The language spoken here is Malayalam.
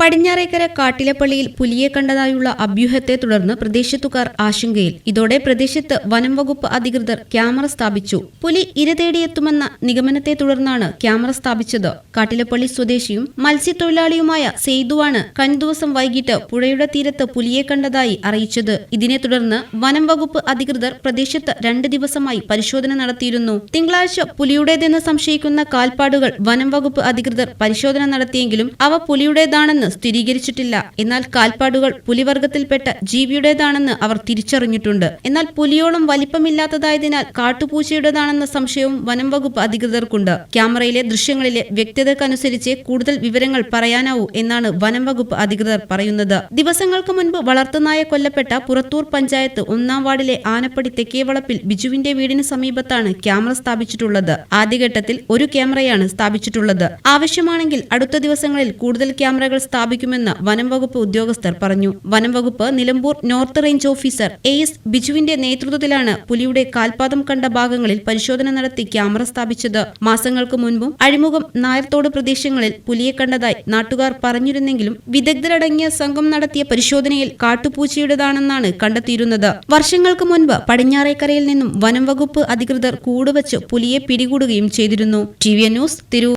പടിഞ്ഞാറേക്കര കാട്ടിലപ്പള്ളിയിൽ പുലിയെ കണ്ടതായുള്ള അഭ്യൂഹത്തെ തുടർന്ന് പ്രദേശത്തുകാർ ആശങ്കയിൽ. ഇതോടെ പ്രദേശത്ത് വനം വകുപ്പ് അധികൃതർ ക്യാമറ സ്ഥാപിച്ചു. പുലി ഇര തേടിയെത്തുമെന്ന നിഗമനത്തെ തുടർന്നാണ് ക്യാമറ സ്ഥാപിച്ചത്. കാട്ടിലപ്പള്ളി സ്വദേശിയും മത്സ്യത്തൊഴിലാളിയുമായ സെയ്തുവാണ് കഴിഞ്ഞ ദിവസം വൈകിട്ട് പുഴയുടെ തീരത്ത് പുലിയെ കണ്ടതായി അറിയിച്ചത്. ഇതിനെ തുടർന്ന് വനം വകുപ്പ് അധികൃതർ പ്രദേശത്ത് രണ്ട് ദിവസമായി പരിശോധന നടത്തിയിരുന്നു. തിങ്കളാഴ്ച പുലിയുടേതെന്ന് സംശയിക്കുന്ന കാൽപ്പാടുകൾ വനം വകുപ്പ് അധികൃതർ പരിശോധന നടത്തിയെങ്കിലും അവ പുലിയുടേതാണെന്ന് സ്ഥിരീകരിച്ചിട്ടില്ല. എന്നാൽ കാൽപ്പാടുകൾ പുലിവർഗത്തിൽപ്പെട്ട ജീവിയുടേതാണെന്ന് അവർ തിരിച്ചറിഞ്ഞിട്ടുണ്ട്. എന്നാൽ പുലിയോളം വലിപ്പമില്ലാത്തതായതിനാൽ കാട്ടുപൂച്ചയുടേതാണെന്ന സംശയവും വനം വകുപ്പ് അധികൃതർക്കുണ്ട്. ക്യാമറയിലെ ദൃശ്യങ്ങളിലെ വ്യക്തതക്കനുസരിച്ച് കൂടുതൽ വിവരങ്ങൾ പറയാനാവൂ എന്നാണ് വനം വകുപ്പ് അധികൃതർ പറയുന്നത്. ദിവസങ്ങൾക്ക് മുൻപ് വളർത്തുനായ കൊല്ലപ്പെട്ട പുറത്തൂർ പഞ്ചായത്ത് ഒന്നാം വാർഡിലെ ആനപ്പടി തെക്കേവളപ്പിൽ ബിജുവിന്റെ വീടിന് സമീപത്താണ് ക്യാമറ സ്ഥാപിച്ചിട്ടുള്ളത്. ആദ്യഘട്ടത്തിൽ ഒരു ക്യാമറയാണ് സ്ഥാപിച്ചിട്ടുള്ളത്. ആവശ്യമാണെങ്കിൽ അടുത്ത ദിവസങ്ങളിൽ കൂടുതൽ ക്യാമറകൾ സ്ഥാപിക്കുമെന്ന് വനം വകുപ്പ് ഉദ്യോഗസ്ഥർ പറഞ്ഞു. വനം വകുപ്പ് Nilambur north range officer A S ബിജുവിന്റെ നേതൃത്വത്തിലാണ് പുലിയുടെ കാൽപാദം കണ്ട ഭാഗങ്ങളിൽ പരിശോധന നടത്തി ക്യാമറ സ്ഥാപിച്ചത്. മാസങ്ങൾക്ക് മുൻപും അഴിമുഖം നായർത്തോട് പ്രദേശങ്ങളിൽ പുലിയെ കണ്ടതായി നാട്ടുകാർ പറഞ്ഞിരുന്നെങ്കിലും വിദഗ്ധരടങ്ങിയ സംഘം നടത്തിയ പരിശോധനയിൽ കാട്ടുപൂച്ചയുടേതാണെന്നാണ് കണ്ടെത്തിയിരുന്നത്. വർഷങ്ങൾക്ക് മുൻപ് പടിഞ്ഞാറേക്കരയിൽ നിന്നും വനം വകുപ്പ് അധികൃതർ കൂടുവച്ച് പുലിയെ പിടികൂടുകയും ചെയ്തിരുന്നു. T V news Tirur